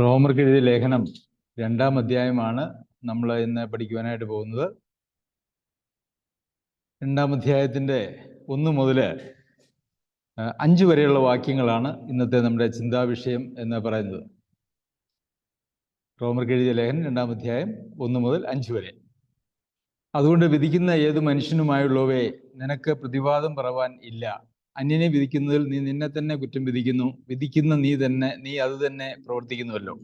റോമർക്ക് എഴുതിയ ലേഖനം രണ്ടാം അധ്യായമാണ് നമ്മൾ ഇന്ന് പഠിക്കുവാനായിട്ട് പോകുന്നത്. രണ്ടാം അധ്യായത്തിന്റെ ഒന്ന് മുതൽ അഞ്ച് വരെയുള്ള വാക്യങ്ങളാണ് ഇന്നത്തെ നമ്മുടെ ചിന്താവിഷയം എന്ന് പറയുന്നത്. റോമർക്ക് എഴുതിയ ലേഖനം രണ്ടാം അധ്യായം ഒന്ന് മുതൽ അഞ്ച് വരെ. അതുകൊണ്ട് വിധിക്കുന്ന ഏത് മനുഷ്യനുമായുള്ളവേ നിനക്ക് പ്രതിവാദം പറവാൻ ഇല്ല. അന്യനെ വിധിക്കുന്നതിൽ നീ നിന്നെ തന്നെ കുറ്റം വിധിക്കുന്നു. വിധിക്കുന്ന നീ തന്നെ നീ അത് തന്നെ പ്രവർത്തിക്കുന്നുവല്ലോ.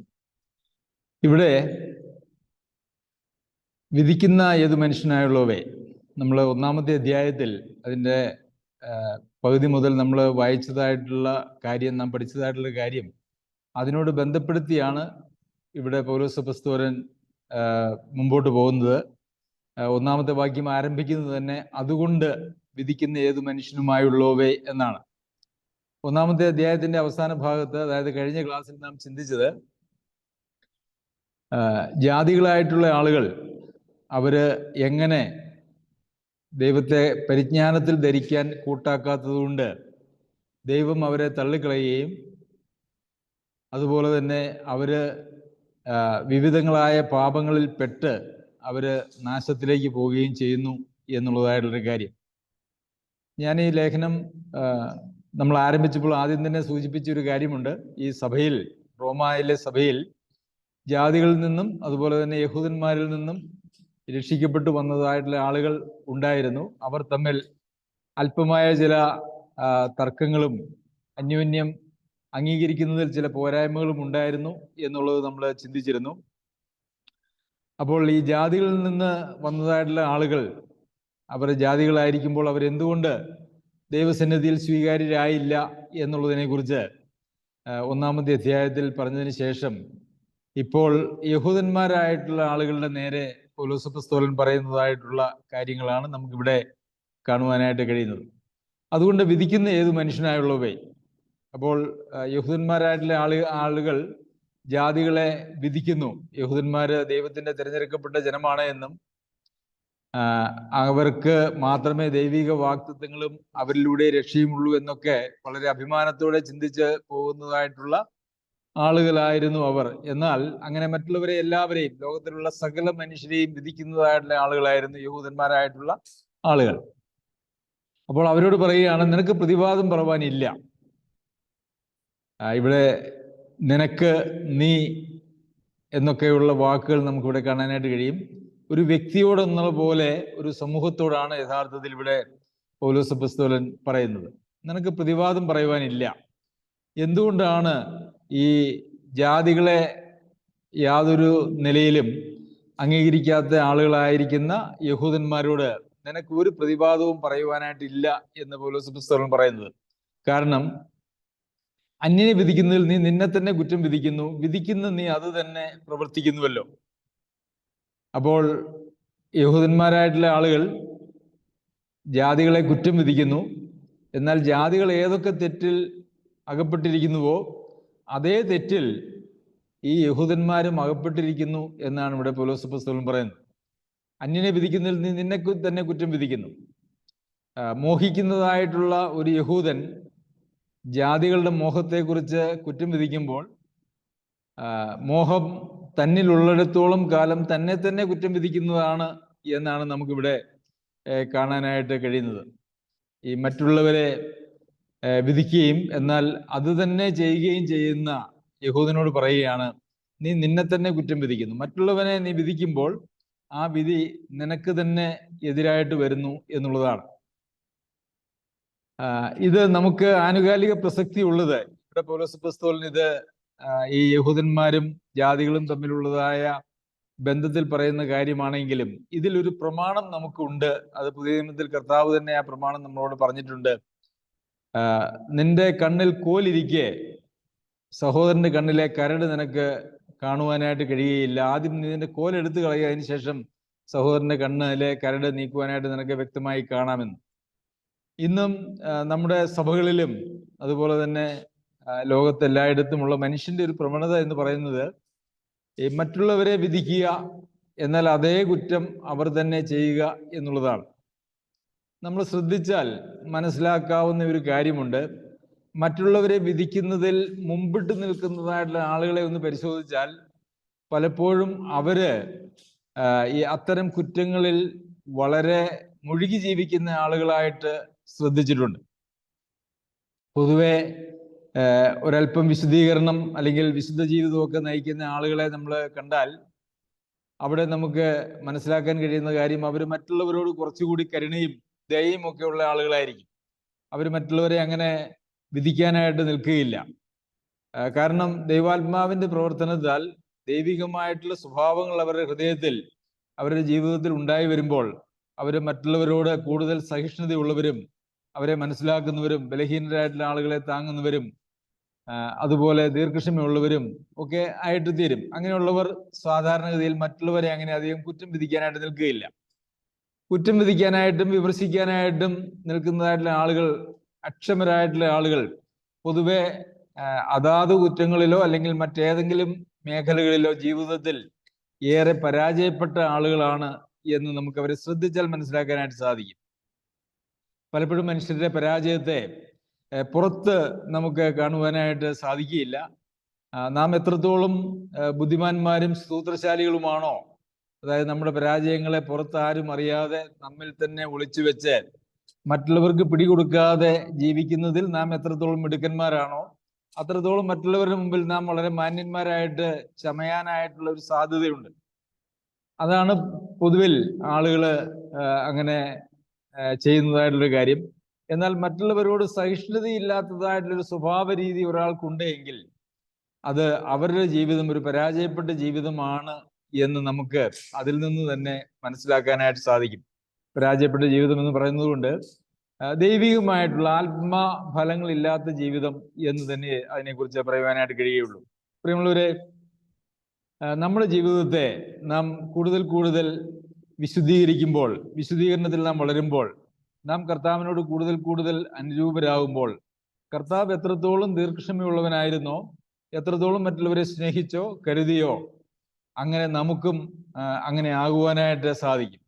ഇവിടെ വിധിക്കുന്ന ഏത് മനുഷ്യനായുള്ളവേ? നമ്മൾ ഒന്നാമത്തെ അധ്യായത്തിൽ അതിന്റെ പകുതി മുതൽ നമ്മൾ വായിച്ചതായിട്ടുള്ള കാര്യം നാം പഠിച്ചതായിട്ടുള്ള കാര്യം അതിനോട് ബന്ധപ്പെടുത്തിയാണ് ഇവിടെ പൗലോസ് പസ്തോരൻ മുമ്പോട്ട് പോകുന്നത്. ഒന്നാമത്തെ വാക്യം ആരംഭിക്കുന്നത് തന്നെ അതുകൊണ്ട് വിധിക്കുന്ന ഏത് മനുഷ്യനുമായുള്ളവേ എന്നാണ്. ഒന്നാമത്തെ അധ്യായത്തിന്റെ അവസാന ഭാഗത്ത് അതായത് കഴിഞ്ഞ ക്ലാസ്സിൽ നാം ചിന്തിച്ചത് ജാതികളായിട്ടുള്ള ആളുകൾ അവർ എങ്ങനെ ദൈവത്തെ പരിജ്ഞാനത്തിൽ ധരിക്കാൻ കൂട്ടാക്കാത്തതുകൊണ്ട് ദൈവം അവരെ തള്ളിക്കളയുകയും അതുപോലെ തന്നെ അവർ വിവിധങ്ങളായ പാപങ്ങളിൽ പെട്ട് അവർ നാശത്തിലേക്ക് പോവുകയും ചെയ്യുന്നു എന്നുള്ളതായിട്ടുള്ളൊരു കാര്യം. ഞാൻ ഈ ലേഖനം നമ്മൾ ആരംഭിച്ചപ്പോൾ ആദ്യം തന്നെ സൂചിപ്പിച്ച ഒരു കാര്യമുണ്ട്. ഈ സഭയിൽ റോമായിലെ സഭയിൽ ജാതികളിൽ നിന്നും അതുപോലെ തന്നെ യഹൂദന്മാരിൽ നിന്നും രക്ഷിക്കപ്പെട്ടു വന്നതായിട്ടുള്ള ആളുകൾ ഉണ്ടായിരുന്നു. അവർ തമ്മിൽ അല്പമായ ചില തർക്കങ്ങളും അന്യോന്യം അംഗീകരിക്കുന്നതിൽ ചില പോരായ്മകളും ഉണ്ടായിരുന്നു എന്നുള്ളത് നമ്മൾ ചിന്തിച്ചിരുന്നു. അപ്പോൾ ഈ ജാതികളിൽ നിന്ന് വന്നതായിട്ടുള്ള ആളുകൾ അവർ ജാതികളായിരിക്കുമ്പോൾ അവരെന്തുകൊണ്ട് ദൈവസന്നിധിയിൽ സ്വീകാര്യരായില്ല എന്നുള്ളതിനെക്കുറിച്ച് ഒന്നാമത്തെ അധ്യായത്തിൽ പറഞ്ഞതിന് ശേഷം ഇപ്പോൾ യഹൂദന്മാരായിട്ടുള്ള ആളുകളുടെ നേരെ പൗലോസപ്പസ്തോലൻ പറയുന്നതായിട്ടുള്ള കാര്യങ്ങളാണ് നമുക്കിവിടെ കാണുവാനായിട്ട് കഴിയുന്നത്. അതുകൊണ്ട് വിധിക്കുന്ന ഏത് മനുഷ്യനായുള്ളവേ? അപ്പോൾ യഹൂദന്മാരായിട്ടുള്ള ആളു ആളുകൾ ജാതികളെ വിധിക്കുന്നു. യഹൂദന്മാര് ദൈവത്തിന്റെ തിരഞ്ഞെടുക്കപ്പെട്ട ജനമാണ് എന്നും അവർക്ക് മാത്രമേ ദൈവിക വാക്തത്വങ്ങളും അവരിലൂടെ രക്ഷയുമുള്ളൂ എന്നൊക്കെ വളരെ അഭിമാനത്തോടെ ചിന്തിച്ച് പോകുന്നതായിട്ടുള്ള ആളുകളായിരുന്നു അവർ. എന്നാൽ അങ്ങനെ മറ്റുള്ളവരെ എല്ലാവരെയും ലോകത്തിലുള്ള സകല മനുഷ്യരെയും വിധിക്കുന്നതായിട്ടുള്ള ആളുകളായിരുന്നു യഹൂദന്മാരായിട്ടുള്ള ആളുകൾ. അപ്പോൾ അവരോട് പറയുകയാണ് നിനക്ക് പ്രതിവാദം പറവാനില്ല. ഇവിടെ നിനക്ക് നീ എന്നൊക്കെയുള്ള വാക്കുകൾ നമുക്കിവിടെ കാണാനായിട്ട് കഴിയും. ഒരു വ്യക്തിയോടെന്നുള്ള പോലെ ഒരു സമൂഹത്തോടാണ് യഥാർത്ഥത്തിൽ ഇവിടെ പൗലോസ് പുസ്തകൻ പറയുന്നത്. നിനക്ക് പ്രതിവാദം പറയുവാനില്ല. എന്തുകൊണ്ടാണ് ഈ ജാതികളെ യാതൊരു നിലയിലും അംഗീകരിക്കാത്ത ആളുകളായിരിക്കുന്ന യഹൂദന്മാരോട് നിനക്ക് ഒരു പ്രതിവാദവും പറയുവാനായിട്ടില്ല എന്ന് പൗലോസ് പുസ്തോലൻ പറയുന്നത്? കാരണം അന്യനെ വിധിക്കുന്നതിൽ നീ നിന്നെ തന്നെ കുറ്റം വിധിക്കുന്നു. വിധിക്കുന്ന നീ അത് തന്നെ പ്രവർത്തിക്കുന്നുവല്ലോ. അപ്പോൾ യഹൂദന്മാരായിട്ടുള്ള ആളുകൾ ജാതികളെ കുറ്റം വിധിക്കുന്നു. എന്നാൽ ജാതികൾ ഏതൊക്കെ തെറ്റിൽ അകപ്പെട്ടിരിക്കുന്നുവോ അതേ തെറ്റിൽ ഈ യഹൂദന്മാരും അകപ്പെട്ടിരിക്കുന്നു എന്നാണ് ഇവിടെ പോലോസ് പുസ്തകം പറയുന്നത്. അന്യനെ വിധിക്കുന്നതിൽ നീ നിന്നെ തന്നെ കുറ്റം വിധിക്കുന്നു. മോഹിക്കുന്നതായിട്ടുള്ള ഒരു യഹൂദൻ ജാതികളുടെ മോഹത്തെക്കുറിച്ച് കുറ്റം വിധിക്കുമ്പോൾ മോഹം തന്നിലുള്ളിടത്തോളം കാലം തന്നെ തന്നെ കുറ്റം വിധിക്കുന്നതാണ് എന്നാണ് നമുക്കിവിടെ കാണാനായിട്ട് കഴിയുന്നത്. ഈ മറ്റുള്ളവരെ വിധിക്കുകയും എന്നാൽ അത് തന്നെ ചെയ്യുകയും ചെയ്യുന്ന യഹൂദനോട് പറയുകയാണ് നീ നിന്നെ തന്നെ കുറ്റം വിധിക്കുന്നു. മറ്റുള്ളവനെ നീ വിധിക്കുമ്പോൾ ആ വിധി നിനക്ക് തന്നെ എതിരായിട്ട് വരുന്നു എന്നുള്ളതാണ്. ഇത് നമുക്ക് ആനുകാലിക പ്രസക്തി ഉള്ളത്. ഇവിടെ പൗലോസ് പുസ്തകത്തിന് ഇത് ഈ യഹൂദന്മാരും ജാതികളും തമ്മിലുള്ളതായ ബന്ധത്തിൽ പറയുന്ന കാര്യമാണെങ്കിലും ഇതിലൊരു പ്രമാണം നമുക്കുണ്ട്. അത് പുതിയ നിയമത്തിൽ കർത്താവ് തന്നെ ആ പ്രമാണം നമ്മളോട് പറഞ്ഞിട്ടുണ്ട്. നിന്റെ കണ്ണിൽ കോലിരിക്കെ സഹോദരന്റെ കണ്ണിലെ കരട് നിനക്ക് കാണുവാനായിട്ട് കഴിയുകയില്ല. ആദ്യം നീ നിന്റെ കോലെടുത്ത് കളയുക. അതിനുശേഷം സഹോദരന്റെ കണ്ണിലെ കരട് നീക്കുവാനായിട്ട് നിനക്ക് വ്യക്തമായി കാണാമെന്ന്. ഇന്നും നമ്മുടെ സഭകളിലും അതുപോലെ തന്നെ ലോകത്തെല്ലായിടത്തുമുള്ള മനുഷ്യന്റെ ഒരു പ്രവണത എന്ന് പറയുന്നത് മറ്റുള്ളവരെ വിധിക്കുക എന്നാൽ അതേ കുറ്റം അവർ തന്നെ ചെയ്യുക എന്നുള്ളതാണ്. നമ്മൾ ശ്രദ്ധിച്ചാൽ മനസ്സിലാക്കാവുന്ന ഒരു കാര്യമുണ്ട്. മറ്റുള്ളവരെ വിധിക്കുന്നതിൽ മുമ്പിട്ട് നിൽക്കുന്നതായിട്ടുള്ള ആളുകളെ ഒന്ന് പരിശോധിച്ചാൽ പലപ്പോഴും അവർ ഈ അത്തരം കുറ്റങ്ങളിൽ വളരെ മുഴുകി ജീവിക്കുന്ന ആളുകളായിട്ട് ശ്രദ്ധിച്ചിട്ടുണ്ട്. പൊതുവെ ഒരല്പം വിശദീകരണം അല്ലെങ്കിൽ വിശുദ്ധ ജീവിതമൊക്കെ നയിക്കുന്ന ആളുകളെ നമ്മൾ കണ്ടാൽ അവിടെ നമുക്ക് മനസ്സിലാക്കാൻ കഴിയുന്ന കാര്യം അവർ മറ്റുള്ളവരോട് കുറച്ചുകൂടി കരുണയും ദയയും ഒക്കെ ഉള്ള ആളുകളായിരിക്കും. അവർ മറ്റുള്ളവരെ അങ്ങനെ വിധിക്കാനായിട്ട് നിൽക്കുകയില്ല. കാരണം ദൈവാത്മാവിന്റെ പ്രവർത്തനത്താൽ ദൈവികമായിട്ടുള്ള സ്വഭാവങ്ങൾ അവരുടെ ഹൃദയത്തിൽ അവരുടെ ജീവിതത്തിൽ ഉണ്ടായി വരുമ്പോൾ അവർ മറ്റുള്ളവരോട് കൂടുതൽ സഹിഷ്ണുതയുള്ളവരും അവരെ മനസ്സിലാക്കുന്നവരും ബലഹീനരായിട്ടുള്ള ആളുകളെ താങ്ങുന്നവരും അതുപോലെ ദീർഘക്ഷമയുള്ളവരും ഒക്കെ ആയിട്ട് തീരും. അങ്ങനെയുള്ളവർ സാധാരണഗതിയിൽ മറ്റുള്ളവരെ അങ്ങനെ അധികം കുറ്റം വിധിക്കാനായിട്ട് നിൽക്കുകയില്ല. കുറ്റം വിധിക്കാനായിട്ടും വിമർശിക്കാനായിട്ടും നിൽക്കുന്നതായിട്ടുള്ള ആളുകൾ അക്ഷമരായിട്ടുള്ള ആളുകൾ പൊതുവെ അതാത് കുറ്റങ്ങളിലോ അല്ലെങ്കിൽ മറ്റേതെങ്കിലും മേഖലകളിലോ ജീവിതത്തിൽ ഏറെ പരാജയപ്പെട്ട ആളുകളാണ് എന്ന് നമുക്ക് അവരെ ശ്രദ്ധിച്ചാൽ മനസ്സിലാക്കാനായിട്ട് സാധിക്കും. പലപ്പോഴും മനുഷ്യരുടെ പരാജയത്തെ പുറത്ത് നമുക്ക് കാണുവാനായിട്ട് സാധിക്കുകയില്ല. നാം എത്രത്തോളം ബുദ്ധിമാന്മാരും സൂത്രശാലികളുമാണോ അതായത് നമ്മുടെ പരാജയങ്ങളെ പുറത്ത് ആരും അറിയാതെ നമ്മിൽ തന്നെ ഒളിച്ചു വെച്ച് മറ്റുള്ളവർക്ക് പിടികൊടുക്കാതെ ജീവിക്കുന്നതിൽ നാം എത്രത്തോളം മിടുക്കന്മാരാണോ അത്രത്തോളം മറ്റുള്ളവരുടെ മുമ്പിൽ നാം വളരെ മാന്യന്മാരായിട്ട് ചമയാനായിട്ടുള്ള ഒരു സാധ്യതയുണ്ട്. അതാണ് പൊതുവിൽ ആളുകൾ അങ്ങനെ ചെയ്യുന്നതായിട്ടുള്ളൊരു കാര്യം. എന്നാൽ മറ്റുള്ളവരോട് സഹിഷ്ണുതയില്ലാത്തതായിട്ടുള്ള ഒരു സ്വഭാവ രീതി ഒരാൾക്കുണ്ടെങ്കിൽ അത് അവരുടെ ജീവിതം ഒരു പരാജയപ്പെട്ട ജീവിതമാണ് എന്ന് നമുക്ക് അതിൽ നിന്ന് തന്നെ മനസ്സിലാക്കാനായിട്ട് സാധിക്കും. പരാജയപ്പെട്ട ജീവിതം എന്ന് പറയുന്നത് കൊണ്ട് ദൈവികമായിട്ടുള്ള ആത്മഫലങ്ങളില്ലാത്ത ജീവിതം എന്ന് തന്നെ അതിനെക്കുറിച്ച് പറയുവാനായിട്ട് കഴിയുള്ളൂ പ്രിയമുള്ളവരെ നമ്മുടെ ജീവിതത്തെ നാം കൂടുതൽ കൂടുതൽ വിശുദ്ധീകരിക്കുമ്പോൾ വിശുദ്ധീകരണത്തിൽ നാം വളരുമ്പോൾ നാം കർത്താവിനോട് കൂടുതൽ കൂടുതൽ അനുരൂപരാകുമ്പോൾ കർത്താവ് എത്രത്തോളം ദീർഘക്ഷമയുള്ളവനായിരുന്നോ എത്രത്തോളം മറ്റുള്ളവരെ സ്നേഹിച്ചോ കരുതിയോ അങ്ങനെ നമുക്കും അങ്ങനെ ആകുവാനായിട്ട് സാധിക്കും.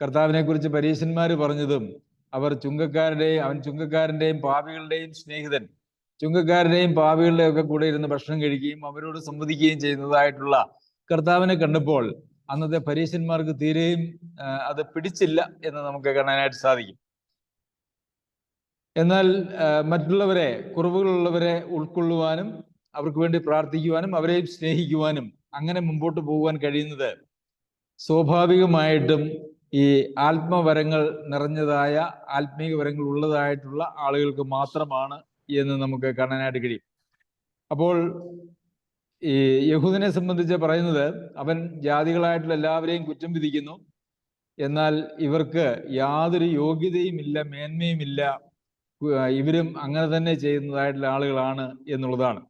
കർത്താവിനെ കുറിച്ച് പരീശന്മാർ പറഞ്ഞതും അവർ ചുങ്കക്കാരുടെയും അവൻ ചുങ്കക്കാരന്റെയും പാപികളുടെയും സ്നേഹിതൻ ചുങ്കക്കാരുടെയും പാപികളുടെയും ഒക്കെ കൂടെ ഇരുന്ന് ഭക്ഷണം കഴിക്കുകയും അവരോട് സംവദിക്കുകയും ചെയ്യുന്നതായിട്ടുള്ള കർത്താവിനെ കണ്ടപ്പോൾ അന്നത്തെ പരീശന്മാർക്ക് തീരെയും അത് പിടിച്ചില്ല എന്ന് നമുക്ക് കാണാനായിട്ട് സാധിക്കും. എന്നാൽ മറ്റുള്ളവരെ കുറവുകളുള്ളവരെ ഉൾക്കൊള്ളുവാനും അവർക്ക് വേണ്ടി പ്രാർത്ഥിക്കുവാനും അവരെ സ്നേഹിക്കുവാനും അങ്ങനെ മുമ്പോട്ട് പോകുവാൻ കഴിയുന്നത് സ്വാഭാവികമായിട്ടും ഈ ആത്മവരങ്ങൾ നിറഞ്ഞതായ ആത്മീക വരങ്ങൾ ഉള്ളതായിട്ടുള്ള ആളുകൾക്ക് മാത്രമാണ് എന്ന് നമുക്ക് കാണാനായിട്ട് കഴിയും. അപ്പോൾ ഈ യഹൂദിനെ സംബന്ധിച്ച് പറയുന്നത് അവൻ ജാതികളായിട്ടുള്ള എല്ലാവരെയും കുറ്റം വിധിക്കുന്നു. എന്നാൽ ഇവർക്ക് യാതൊരു യോഗ്യതയും ഇല്ല മേന്മയും ഇല്ല ഇവരും അങ്ങനെ തന്നെ ചെയ്യുന്നതായിട്ടുള്ള ആളുകളാണ് എന്നുള്ളതാണ്.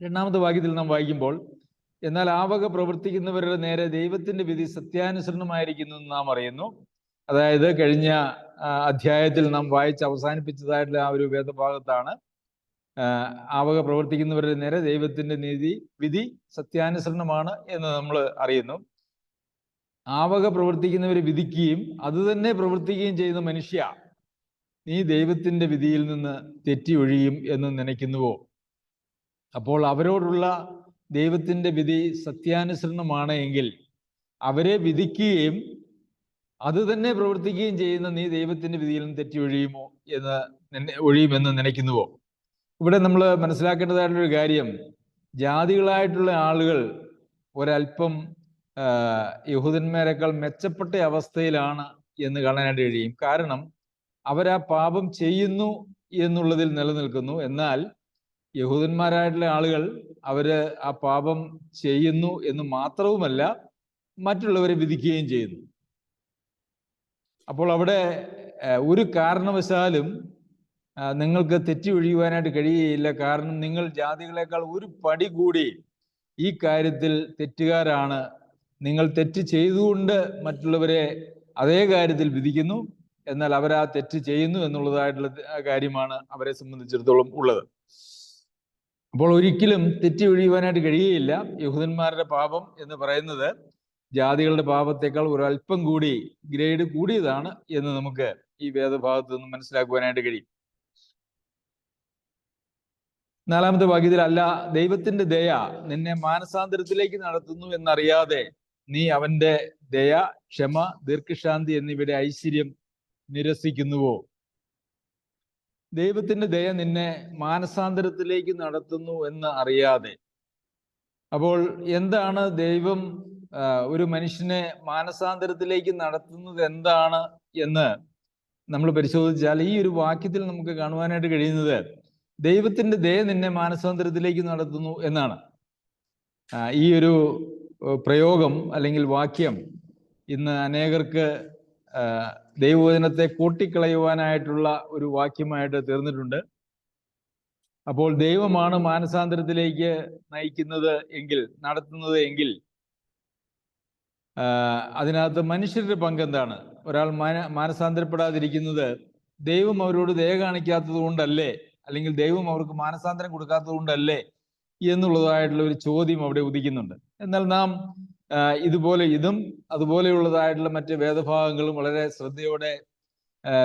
രണ്ടാമത്തെ വാക്യത്തിൽ നാം വായിക്കുമ്പോൾ എന്നാൽ ആ വക പ്രവർത്തിക്കുന്നവരുടെ നേരെ ദൈവത്തിന്റെ വിധി സത്യാനുസരണമായിരിക്കുന്നു എന്ന് നാം അറിയുന്നു. അതായത് കഴിഞ്ഞ അധ്യായത്തിൽ നാം വായിച്ച് അവസാനിപ്പിച്ചതായിട്ടുള്ള ആ ഒരു വേദഭാഗത്താണ് ആ, ആ പ്രവർത്തിക്കുന്നവരുടെ നേരെ ദൈവത്തിന്റെ നീതി വിധി സത്യാനുസരണമാണ് എന്ന് നമ്മൾ അറിയുന്നു. ആവക പ്രവർത്തിക്കുന്നവർ വിധിക്കുകയും അത് തന്നെ പ്രവർത്തിക്കുകയും ചെയ്യുന്ന മനുഷ്യ നീ ദൈവത്തിന്റെ വിധിയിൽ നിന്ന് തെറ്റി ഒഴിയും എന്ന് നനയ്ക്കുന്നുവോ? അപ്പോൾ അവരോടുള്ള ദൈവത്തിന്റെ വിധി സത്യാനുസരണമാണ് എങ്കിൽ അവരെ വിധിക്കുകയും അത് തന്നെ പ്രവർത്തിക്കുകയും ചെയ്യുന്ന നീ ദൈവത്തിന്റെ വിധിയിൽ നിന്ന് തെറ്റി ഒഴിയുമോ എന്ന് ഒഴിയുമെന്ന് നനയ്ക്കുന്നുവോ? ഇവിടെ നമ്മൾ മനസ്സിലാക്കേണ്ടതായിട്ടുള്ള ഒരു കാര്യം. ജാതികളായിട്ടുള്ള ആളുകൾ ഒരല്പം യഹൂദന്മാരെക്കാൾ മെച്ചപ്പെട്ട അവസ്ഥയിലാണ് എന്ന് കാണാനായിട്ട് കഴിയും. കാരണം അവരാ പാപം ചെയ്യുന്നു എന്നുള്ളതിൽ നിലനിൽക്കുന്നു. എന്നാൽ യഹൂദന്മാരായിട്ടുള്ള ആളുകൾ അവർ ആ പാപം ചെയ്യുന്നു എന്ന് മാത്രവുമല്ല മറ്റുള്ളവരെ വിധിക്കുകയും ചെയ്യുന്നു. അപ്പോൾ അവിടെ ഒരു കാരണവശാലും നിങ്ങൾക്ക് തെറ്റി ഒഴിയുവാനായിട്ട് കഴിയുകയില്ല. കാരണം നിങ്ങൾ ജാതികളെക്കാൾ ഒരു പടി കൂടി ഈ കാര്യത്തിൽ തെറ്റുകാരാണ്. നിങ്ങൾ തെറ്റ് ചെയ്തുകൊണ്ട് മറ്റുള്ളവരെ അതേ കാര്യത്തിൽ വിധിക്കുന്നു. എന്നാൽ അവർ ആ തെറ്റ് ചെയ്യുന്നു എന്നുള്ളതായിട്ടുള്ള കാര്യമാണ് അവരെ സംബന്ധിച്ചിടത്തോളം ഉള്ളത്. അപ്പോൾ ഒരിക്കലും തെറ്റി ഒഴിയുവാനായിട്ട് കഴിയുകയില്ല. യഹൂദന്മാരുടെ പാപം എന്ന് പറയുന്നത് ജാതികളുടെ പാപത്തെക്കാൾ ഒരല്പം കൂടി ഗ്രേഡ് കൂടിയതാണ് എന്ന് നമുക്ക് ഈ വേദഭാഗത്ത് നിന്ന് മനസ്സിലാക്കുവാനായിട്ട് കഴിയും. നാലാമത്തെ വാക്യത്തിൽ അല്ല ദൈവത്തിന്റെ ദയ നിന്നെ മാനസാന്തരത്തിലേക്ക് നടത്തുന്നു എന്നറിയാതെ നീ അവന്റെ ദയ ക്ഷമ ദീർഘശാന്തി എന്നിവയുടെ ഐശ്വര്യം നിരസിക്കുന്നുവോ? ദൈവത്തിന്റെ ദയ നിന്നെ മാനസാന്തരത്തിലേക്ക് നടത്തുന്നു എന്ന് അറിയാതെ. അപ്പോൾ എന്താണ് ദൈവം ഒരു മനുഷ്യനെ മാനസാന്തരത്തിലേക്ക് നടത്തുന്നത് എന്താണ് എന്ന് നമ്മൾ പരിശോധിച്ചാൽ ഈ ഒരു വാക്യത്തിൽ നമുക്ക് കാണുവാനായിട്ട് കഴിയുന്നത് ദൈവത്തിന്റെ ദയ നിന്നെ മാനസാന്തരത്തിലേക്ക് നടത്തുന്നു എന്നാണ്. ഈ ഒരു പ്രയോഗം അല്ലെങ്കിൽ വാക്യം ഇന്ന് അനേകർക്ക് ദൈവവചനത്തെ കൂട്ടിക്കളയുവാനായിട്ടുള്ള ഒരു വാക്യമായിട്ട് തീർന്നിട്ടുണ്ട്. അപ്പോൾ ദൈവമാണ് മാനസാന്തരത്തിലേക്ക് നയിക്കുന്നത് എങ്കിൽ നടത്തുന്നത് എങ്കിൽ അതിനകത്ത് മനുഷ്യരുടെ പങ്ക് എന്താണ്? ഒരാൾ മാന മാനസാന്തരപ്പെടാതിരിക്കുന്നത് ദൈവം അവരോട് ദയ കാണിക്കാത്തത് കൊണ്ടല്ലേ? അല്ലെങ്കിൽ ദൈവം അവർക്ക് മാനസാന്തരം കൊടുക്കാത്തത് കൊണ്ടല്ലേ എന്നുള്ളതായിട്ടുള്ള ഒരു ചോദ്യം അവിടെ ഉദിക്കുന്നുണ്ട്. എന്നാൽ നാം ഇതുപോലെ ഇതും അതുപോലെയുള്ളതായിട്ടുള്ള മറ്റ് വേദഭാഗങ്ങളും വളരെ ശ്രദ്ധയോടെ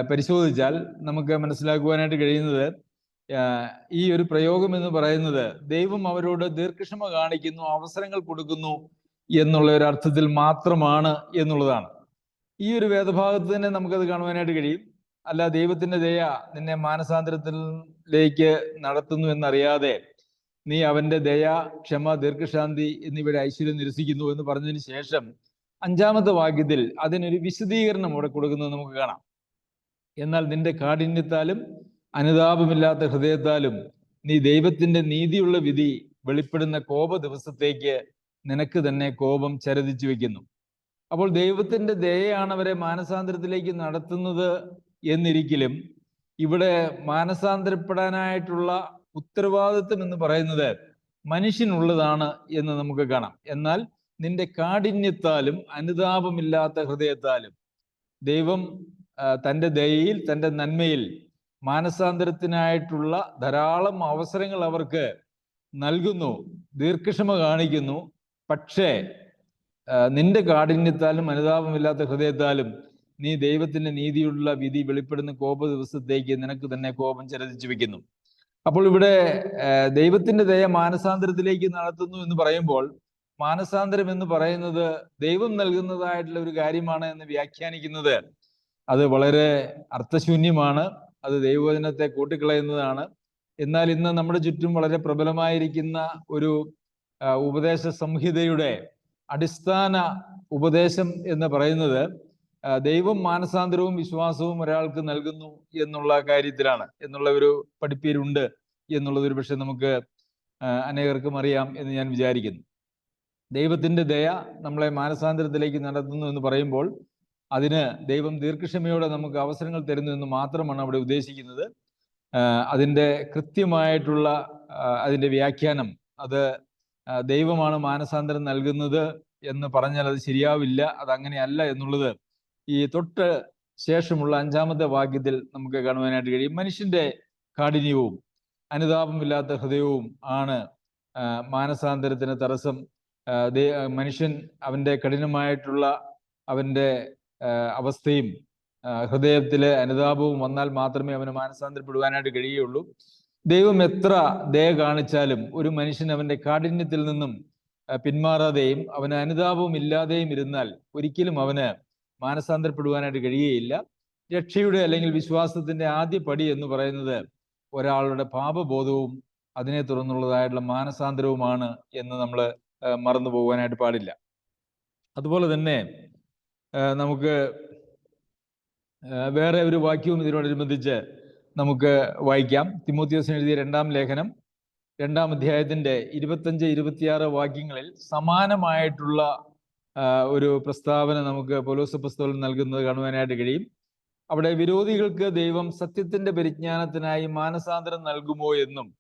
പരിശോധിച്ചാൽ നമുക്ക് മനസ്സിലാക്കുവാനായിട്ട് കഴിയുന്നത് ഈ ഒരു പ്രയോഗം എന്ന് പറയുന്നത് ദൈവം അവരോട് ദീർഘക്ഷമ കാണിക്കുന്നു അവസരങ്ങൾ കൊടുക്കുന്നു എന്നുള്ള ഒരു അർത്ഥത്തിൽ മാത്രമാണ് എന്നുള്ളതാണ്. ഈ ഒരു വേദഭാഗത്ത് തന്നെ നമുക്കത് കാണുവാനായിട്ട് കഴിയും. അല്ല ദൈവത്തിന്റെ ദയ നിന്നെ മാനസാന്തരത്തിലേക്ക് നടത്തുന്നു എന്നറിയാതെ നീ അവന്റെ ദയ ക്ഷമ ദീർഘശാന്തി എന്നിവയുടെ ഐശ്വര്യം നിരസിക്കുന്നു എന്ന് പറഞ്ഞതിന് ശേഷം അഞ്ചാമത്തെ വാക്യത്തിൽ അതിനൊരു വിശദീകരണം അവിടെ കൊടുക്കുന്നത് നമുക്ക് കാണാം. എന്നാൽ നിന്റെ കാഠിന്യത്താലും അനുതാപമില്ലാത്ത ഹൃദയത്താലും നീ ദൈവത്തിന്റെ നീതിയുള്ള വിധി വെളിപ്പെടുന്ന കോപ ദിവസത്തേക്ക് നിനക്ക് തന്നെ കോപം ചരതിച്ചു വെക്കുന്നു അപ്പോൾ ദൈവത്തിന്റെ ദയയാണ് അവരെ മാനസാന്തരത്തിലേക്ക് നടത്തുന്നത് എന്നിരിക്കലും ഇവിടെ മാനസാന്തരപ്പെടാനായിട്ടുള്ള ഉത്തരവാദിത്വം എന്ന് പറയുന്നത് മനുഷ്യനുള്ളതാണ് എന്ന് നമുക്ക് കാണാം. എന്നാൽ നിന്റെ കാഠിന്യത്താലും അനുതാപമില്ലാത്ത ഹൃദയത്താലും ദൈവം തന്റെ ദയയിൽ തന്റെ നന്മയിൽ മാനസാന്തരത്തിനായിട്ടുള്ള ധാരാളം അവസരങ്ങൾ അവർക്ക് നൽകുന്നു ദീർഘക്ഷമ കാണിക്കുന്നു. പക്ഷേ നിന്റെ കാഠിന്യത്താലും അനുതാപമില്ലാത്ത ഹൃദയത്താലും നീ ദൈവത്തിന്റെ നീതിയുള്ള വിധി വെളിപ്പെടുന്ന കോപ ദിവസത്തേക്ക് നിനക്ക് തന്നെ കോപം ചരതിച്ചു വെക്കുന്നു. അപ്പോൾ ഇവിടെ ദൈവത്തിന്റെ ദയ മാനസാന്തരത്തിലേക്ക് നടത്തുന്നു എന്ന് പറയുമ്പോൾ മാനസാന്തരം എന്ന് പറയുന്നത് ദൈവം നൽകുന്നതായിട്ടുള്ള ഒരു കാര്യമാണ് എന്ന് വ്യാഖ്യാനിക്കുന്നത്. അത് വളരെ അർത്ഥശൂന്യമാണ്. അത് ദൈവവചനത്തെ കൂട്ടിക്കളയുന്നതാണ്. എന്നാൽ ഇന്ന് നമ്മുടെ ചുറ്റും വളരെ പ്രബലമായിരിക്കുന്ന ഒരു ഉപദേശ സംഹിതയുടെ അടിസ്ഥാന ഉപദേശം എന്ന് പറയുന്നത് ദൈവം മാനസാന്തരവും വിശ്വാസവും ഒരാൾക്ക് നൽകുന്നു എന്നുള്ള കാര്യത്തിലാണ്. എന്നുള്ള ഒരു പഠിപ്പീരുണ്ട് എന്നുള്ളത് ഒരു പക്ഷെ നമുക്ക് അനേകർക്കും അറിയാം എന്ന് ഞാൻ വിചാരിക്കുന്നു. ദൈവത്തിന്റെ ദയ നമ്മളെ മാനസാന്തരത്തിലേക്ക് നടത്തുന്നു എന്ന് പറയുമ്പോൾ അതിന് ദൈവം ദീർഘക്ഷമയോടെ നമുക്ക് അവസരങ്ങൾ തരുന്നു എന്ന് മാത്രമാണ് അവിടെ ഉദ്ദേശിക്കുന്നത്. അതിന്റെ കൃത്യമായിട്ടുള്ള അതിന്റെ വ്യാഖ്യാനം അത് ദൈവമാണ് മാനസാന്തരം നൽകുന്നത് എന്ന് പറഞ്ഞാൽ അത് ശരിയാവില്ല അത് അങ്ങനെയല്ല എന്നുള്ളത് ഈ തൊട്ട് ശേഷമുള്ള അഞ്ചാമത്തെ വാക്യത്തിൽ നമുക്ക് കാണുവാനായിട്ട് കഴിയും. മനുഷ്യന്റെ കാഠിന്യവും അനുതാപമില്ലാത്ത ഹൃദയവും ആണ് മാനസാന്തരത്തിന് തടസ്സം. മനുഷ്യൻ അവന്റെ കഠിനമായിട്ടുള്ള അവന്റെ അവസ്ഥയും ഹൃദയത്തിലെ അനുതാപവും വന്നാൽ മാത്രമേ അവന് മാനസാന്തരപ്പെടുവാനായിട്ട് കഴിയുകയുള്ളൂ. ദൈവം എത്ര ദയ കാണിച്ചാലും ഒരു മനുഷ്യൻ അവന്റെ കാഠിന്യത്തിൽ നിന്നും പിന്മാറാതെയും അവന് അനുതാപവും ഇല്ലാതെയും ഇരുന്നാൽ ഒരിക്കലും അവന് മാനസാന്തരപ്പെടുവാനായിട്ട് കഴിയുകയില്ല. രക്ഷയുടെ അല്ലെങ്കിൽ വിശ്വാസത്തിന്റെ ആദ്യ പടി എന്ന് പറയുന്നത് ഒരാളുടെ പാപബോധവും അതിനെ തുടർന്നുള്ളതായിട്ടുള്ള മാനസാന്തരവുമാണ് എന്ന് നമ്മൾ മറന്നു പോകാനായിട്ട് പാടില്ല. അതുപോലെ തന്നെ നമുക്ക് വേറെ ഒരു വാക്യവും ഇതിനോടനുബന്ധിച്ച് നമുക്ക് വായിക്കാം. തിമോത്തിയോസിന് എഴുതിയ രണ്ടാം ലേഖനം രണ്ടാം അധ്യായത്തിന്റെ ഇരുപത്തഞ്ച് ഇരുപത്തിയാറ് വാക്യങ്ങളിൽ സമാനമായിട്ടുള്ള ഒരു പ്രസ്താവന നമുക്ക് പൗലോസ് പുസ്തകം നൽകുന്നത് കാണുവാനായിട്ട് കഴിയും. അവിടെ വിരോധികൾക്ക് ദൈവം സത്യത്തിന്റെ പരിജ്ഞാനത്തിനായി മാനസാന്തരം നൽകുമോ എന്നും.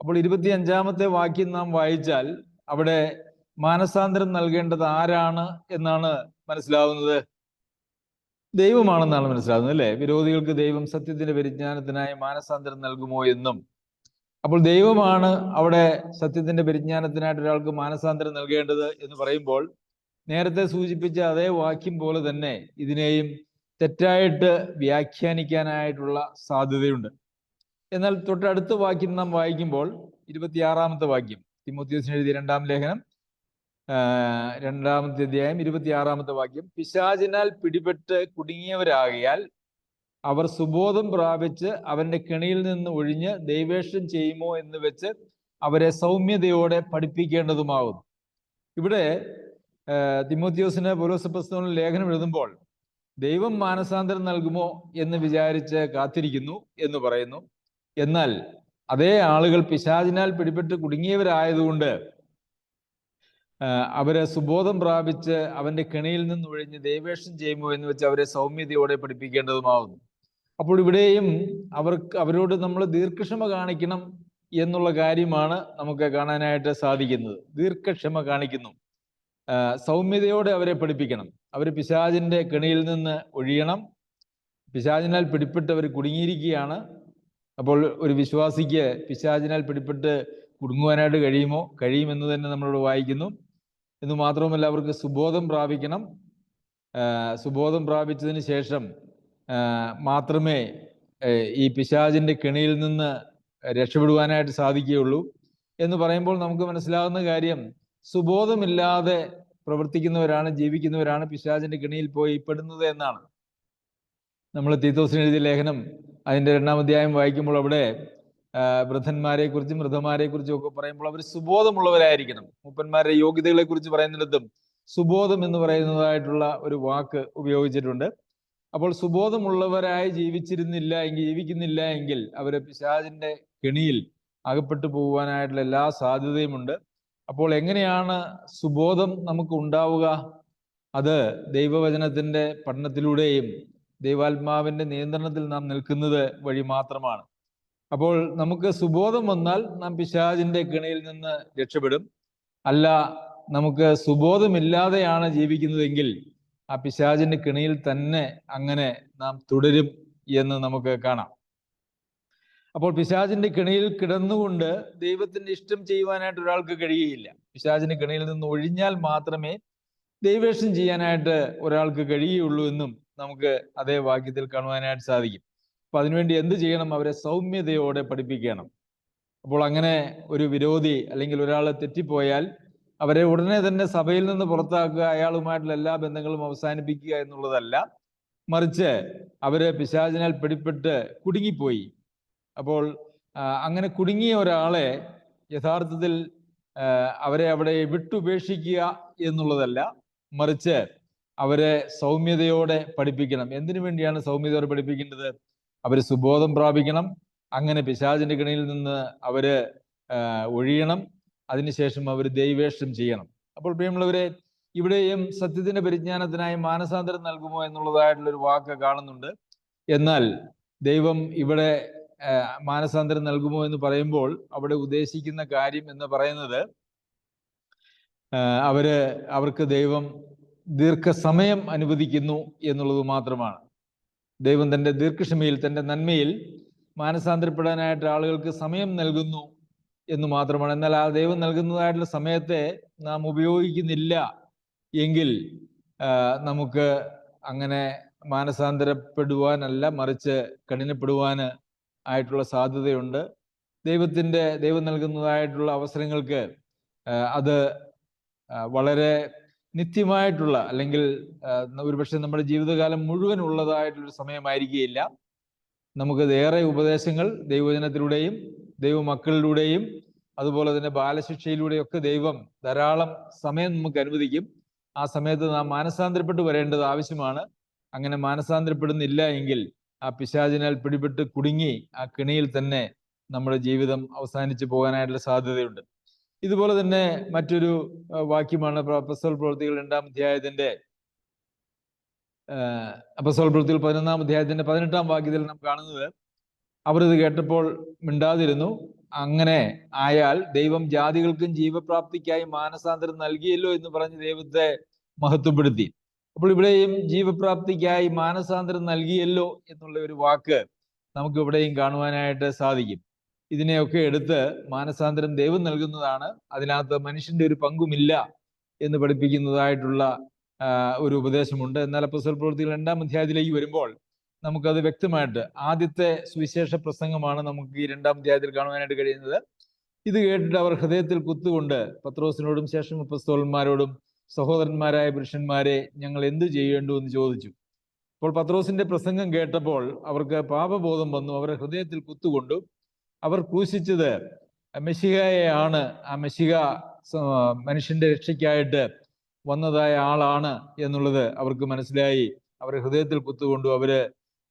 അപ്പോൾ ഇരുപത്തി അഞ്ചാമത്തെ വാക്യം നാം വായിച്ചാൽ അവിടെ മാനസാന്തരം നൽകേണ്ടത് ആരാണ് എന്നാണ് മനസ്സിലാവുന്നത്. ദൈവമാണെന്നാണ് മനസ്സിലാവുന്നത് അല്ലെ? വിരോധികൾക്ക് ദൈവം സത്യത്തിന്റെ പരിജ്ഞാനത്തിനായി മാനസാന്തരം നൽകുമോ എന്നും. അപ്പോൾ ദൈവമാണ് അവിടെ സത്യത്തിന്റെ പരിജ്ഞാനത്തിനായിട്ട് ഒരാൾക്ക് മാനസാന്തരം നൽകേണ്ടത് എന്ന് പറയുമ്പോൾ നേരത്തെ സൂചിപ്പിച്ച അതേ വാക്യം പോലെ തന്നെ ഇതിനെയും തെറ്റായിട്ട് വ്യാഖ്യാനിക്കാനായിട്ടുള്ള സാധ്യതയുണ്ട്. എന്നാൽ തൊട്ടടുത്ത വാക്യം നാം വായിക്കുമ്പോൾ ഇരുപത്തിയാറാമത്തെ വാക്യം തിമോത്യോസിന് എഴുതിയ രണ്ടാം ലേഖനം രണ്ടാമത്തെ അധ്യായം ഇരുപത്തിയാറാമത്തെ വാക്യം. പിശാചിനാൽ പിടിപെട്ട് കുടുങ്ങിയവരാകിയാൽ അവർ സുബോധം പ്രാപിച്ച് അവന്റെ കെണിയിൽ നിന്ന് ഒഴിഞ്ഞ് ദൈവേഷം ചെയ്യുമോ എന്ന് വെച്ച് അവരെ സൗമ്യതയോടെ പഠിപ്പിക്കേണ്ടതുമാകുന്നു. ഇവിടെ ആ, തിമോത്തിയോസിന് പൗലോസപ്പസ്തോലിന് ലേഖനം എഴുതുമ്പോൾ ദൈവം മാനസാന്തരം നൽകുമോ എന്ന് വിചാരിച്ച് കാത്തിരിക്കുന്നു എന്ന് പറയുന്നു. എന്നാൽ അതേ ആളുകൾ പിശാചിനാൽ പിടിപെട്ട് കുടുങ്ങിയവരായതുകൊണ്ട് അവരെ സുബോധം പ്രാപിച്ച് അവന്റെ കെണിയിൽ നിന്ന് ഒഴിഞ്ഞ് ദൈവേഷം ചെയ്യുമോ എന്ന് വെച്ച് അവരെ സൗമ്യതയോടെ പഠിപ്പിക്കേണ്ടതുമാകുന്നു അപ്പോൾ ഇവിടെയും അവർക്ക് അവരോട് നമ്മൾ ദീർഘക്ഷമ കാണിക്കണം എന്നുള്ള കാര്യമാണ് നമുക്ക് കാണാനായിട്ട് സാധിക്കുന്നത്. ദീർഘക്ഷമ കാണിക്കുന്നു. സൗമ്യതയോടെ അവരെ പഠിപ്പിക്കണം. അവർ പിശാചിന്റെ കെണിയിൽ നിന്ന് ഒഴിയണം. പിശാചിനാൽ പിടിപ്പെട്ട് അവർ കുടുങ്ങിയിരിക്കുകയാണ്. അപ്പോൾ ഒരു വിശ്വാസിക്ക് പിശാചിനാൽ പിടിപ്പെട്ട് കുടുങ്ങുവാനായിട്ട് കഴിയുമോ? കഴിയുമെന്ന് തന്നെ നമ്മളോട് വായിക്കുന്നു. എന്ന് മാത്രവുമല്ല അവർക്ക് സുബോധം പ്രാപിക്കണം. സുബോധം പ്രാപിച്ചതിന് ശേഷം മാത്രമേ ഈ പിശാചിന്റെ കെണിയിൽ നിന്ന് രക്ഷപ്പെടുവാനായിട്ട് സാധിക്കുകയുള്ളൂ. എന്ന് പറയുമ്പോൾ നമുക്ക് മനസ്സിലാകുന്ന കാര്യം സുബോധമില്ലാതെ പ്രവർത്തിക്കുന്നവരാണ് ജീവിക്കുന്നവരാണ് പിശാചിന്റെ കിണിയിൽ പോയി പെടുന്നത് എന്നാണ്. നമ്മൾ തീത്തോസിന് എഴുതിയ ലേഖനം അതിന്റെ രണ്ടാം അധ്യായം വായിക്കുമ്പോൾ അവിടെ വൃദ്ധന്മാരെ കുറിച്ചും വൃദ്ധമാരെ കുറിച്ചും ഒക്കെ പറയുമ്പോൾ അവർ സുബോധമുള്ളവരായിരിക്കണം. മൂപ്പന്മാരുടെ യോഗ്യതകളെ കുറിച്ച് പറയുന്നിടത്തും സുബോധം എന്ന് പറയുന്നതായിട്ടുള്ള ഒരു വാക്ക് ഉപയോഗിച്ചിട്ടുണ്ട്. അപ്പോൾ സുബോധമുള്ളവരായി ജീവിച്ചിരുന്നില്ല എങ്കിൽ ജീവിക്കുന്നില്ല എങ്കിൽ അവർ പിശാചിന്റെ കെണിയിൽ അകപ്പെട്ടു പോകുവാനായിട്ടുള്ള എല്ലാ സാധ്യതയുമുണ്ട്. അപ്പോൾ എങ്ങനെയാണ് സുബോധം നമുക്ക് ഉണ്ടാവുക? അത് ദൈവവചനത്തിന്റെ പഠനത്തിലൂടെയും ദൈവാത്മാവിന്റെ നിയന്ത്രണത്തിൽ നാം നിൽക്കുന്നത് വഴി മാത്രമാണ്. അപ്പോൾ നമുക്ക് സുബോധം വന്നാൽ നാം പിശാചിന്റെ കെണിയിൽ നിന്ന് രക്ഷപ്പെടും. അല്ല നമുക്ക് സുബോധമില്ലാതെയാണ് ജീവിക്കുന്നതെങ്കിൽ ആ പിശാചിന്റെ കെണിയിൽ തന്നെ അങ്ങനെ നാം തുടരും എന്ന് നമുക്ക് കാണാം. അപ്പോൾ പിശാചിന്റെ കിണിയിൽ കിടന്നുകൊണ്ട് ദൈവത്തിന്റെ ഇഷ്ടം ചെയ്യുവാനായിട്ട് ഒരാൾക്ക് കഴിയുകയില്ല. പിശാചിന്റെ കിണിയിൽ നിന്ന് ഒഴിഞ്ഞാൽ മാത്രമേ ദൈവേഷം ചെയ്യാനായിട്ട് ഒരാൾക്ക് കഴിയുള്ളൂ എന്നും നമുക്ക് അതേ വാക്യത്തിൽ കാണുവാനായിട്ട് സാധിക്കും. അപ്പൊ അതിനുവേണ്ടി എന്ത് ചെയ്യണം? അവരെ സൗമ്യതയോടെ പഠിപ്പിക്കണം. അപ്പോൾ അങ്ങനെ ഒരു വിരോധി അല്ലെങ്കിൽ ഒരാൾ തെറ്റിപ്പോയാൽ അവരെ ഉടനെ തന്നെ സഭയിൽ നിന്ന് പുറത്താക്കുക അയാളുമായിട്ടുള്ള എല്ലാ ബന്ധങ്ങളും അവസാനിപ്പിക്കുക എന്നുള്ളതല്ല. മറിച്ച് അവർ പിശാചിനാൽ പിടിപ്പെട്ട് കുടുങ്ങിപ്പോയി. അപ്പോൾ അങ്ങനെ കുടുങ്ങിയ ഒരാളെ യഥാർത്ഥത്തിൽ അവരെ അവിടെ വിട്ടുപേക്ഷിക്കുക എന്നുള്ളതല്ല മറിച്ച് അവരെ സൗമ്യതയോടെ പഠിപ്പിക്കണം. എന്തിനു വേണ്ടിയാണ് സൗമ്യതയോടെ പഠിപ്പിക്കേണ്ടത്? അവർ സുബോധം പ്രാപിക്കണം. അങ്ങനെ പിശാചിന്റെ കിണിയിൽ നിന്ന് അവർ ഒഴിയണം. അതിനുശേഷം അവർ ദൈവേഷം ചെയ്യണം. അപ്പോൾ പ്രിയമുള്ളവരെ ഇവിടെയും സത്യത്തിന്റെ പരിജ്ഞാനത്തിനായി മാനസാന്തരം നൽകുമോ എന്നുള്ളതായിട്ടുള്ള ഒരു വാക്ക് കാണുന്നുണ്ട്. എന്നാൽ ദൈവം ഇവിടെ മാനസാന്തരം നൽകുമോ എന്ന് പറയുമ്പോൾ അവിടെ ഉദ്ദേശിക്കുന്ന കാര്യം എന്ന് പറയുന്നത് അവർ അവർക്ക് ദൈവം ദീർഘസമയം അനുവദിക്കുന്നു എന്നുള്ളത് മാത്രമാണ്. ദൈവം തന്റെ ദീർഘക്ഷമയിൽ തന്റെ നന്മയിൽ മാനസാന്തരപ്പെടാനായിട്ട് ആളുകൾക്ക് സമയം നൽകുന്നു എന്ന് മാത്രമാണ്. എന്നാൽ ആ ദൈവം നൽകുന്നതായിട്ടുള്ള സമയത്തെ നാം ഉപയോഗിക്കുന്നില്ല എങ്കിൽ നമുക്ക് അങ്ങനെ മാനസാന്തരപ്പെടുവാനല്ല മറിച്ച് കഠിനപ്പെടുവാന് ആയിട്ടുള്ള സാധ്യതയുണ്ട്. ദൈവത്തിന്റെ ദൈവം നൽകുന്നതായിട്ടുള്ള അവസരങ്ങൾക്ക് അത് വളരെ നിത്യമായിട്ടുള്ള അല്ലെങ്കിൽ ഒരുപക്ഷെ നമ്മുടെ ജീവിതകാലം മുഴുവൻ ഉള്ളതായിട്ടുള്ളൊരു സമയമായിരിക്കുകയില്ല നമുക്ക് ഏറെ ഉപദേശങ്ങൾ ദൈവജനത്തിലൂടെയും ദൈവമക്കളിലൂടെയും അതുപോലെ തന്നെ ബാലശിക്ഷയിലൂടെയും ഒക്കെ ദൈവം ധാരാളം സമയം നമുക്ക് അനുവദിക്കും. ആ സമയത്ത് നാം മാനസാന്തരപ്പെട്ട് വരേണ്ടത് ആവശ്യമാണ്. അങ്ങനെ മാനസാന്തരപ്പെടുന്നില്ല എങ്കിൽ ആ പിശാചിനാൽ പിടിപെട്ട് കുടുങ്ങി ആ കിണിയിൽ തന്നെ നമ്മുടെ ജീവിതം അവസാനിച്ചു പോകാനായിട്ടുള്ള സാധ്യതയുണ്ട്. ഇതുപോലെ തന്നെ മറ്റൊരു വാക്യമാണ് അപ്പസ്തോൽ പ്രവൃത്തികൾ രണ്ടാം അധ്യായത്തിന്റെ അപ്പസ്തോൽ പ്രവൃത്തികൾ പതിനൊന്നാം അധ്യായത്തിന്റെ പതിനെട്ടാം വാക്യത്തിൽ നാം കാണുന്നത് അവർ ഇത് കേട്ടപ്പോൾ മിണ്ടാതിരുന്നു. അങ്ങനെ ആയാൽ ദൈവം ജാതികൾക്കും ജീവപ്രാപ്തിക്കായി മാനസാന്തരം നൽകിയല്ലോ എന്ന് പറഞ്ഞ് ദൈവത്തെ മഹത്വപ്പെടുത്തി. അപ്പോൾ ഇവിടെയും ജീവപ്രാപ്തിക്കായി മാനസാന്തരം നൽകിയല്ലോ എന്നുള്ള ഒരു വാക്ക് നമുക്ക് ഇവിടെയും കാണുവാനായിട്ട് സാധിക്കും. ഇതിനെയൊക്കെ എടുത്ത് മാനസാന്തരം ദൈവം നൽകുന്നതാണ്. അതിനകത്ത് മനുഷ്യന്റെ ഒരു പങ്കുമില്ല എന്ന് പഠിപ്പിക്കുന്നതായിട്ടുള്ള ഒരു ഉപദേശമുണ്ട്. എന്നാൽ അപ്പസ്വൽ പ്രവൃത്തികൾ രണ്ടാം അധ്യായത്തിലേക്ക് വരുമ്പോൾ നമുക്കത് വ്യക്തമായിട്ട് ആദ്യത്തെ സുവിശേഷ പ്രസംഗമാണ് നമുക്ക് ഈ രണ്ടാം അധ്യായത്തിൽ കാണുവാനായിട്ട് കഴിയുന്നത്. ഇത് കേട്ടിട്ട് അവർ ഹൃദയത്തിൽ കുത്തുകൊണ്ട് പത്രോസിനോടും ശേഷം അപ്പസ്തോലന്മാരോടും സഹോദരന്മാരായ പുരുഷന്മാരെ ഞങ്ങൾ എന്തു ചെയ്യേണ്ടു എന്ന് ചോദിച്ചു. അപ്പോൾ പത്രോസിന്റെ പ്രസംഗം കേട്ടപ്പോൾ അവർക്ക് പാപബോധം വന്നു. അവരുടെ ഹൃദയത്തിൽ കുത്തുകൊണ്ടു. അവർ ക്രൂശിച്ചത് മെസ്സിഹയെയാണ് ആ സ- മനുഷ്യന്റെ രക്ഷയ്ക്കായിട്ട് വന്നതായ ആളാണ് എന്നുള്ളത് അവർക്ക് മനസ്സിലായി. അവരുടെ ഹൃദയത്തിൽ കുത്തുകൊണ്ടു. അവർ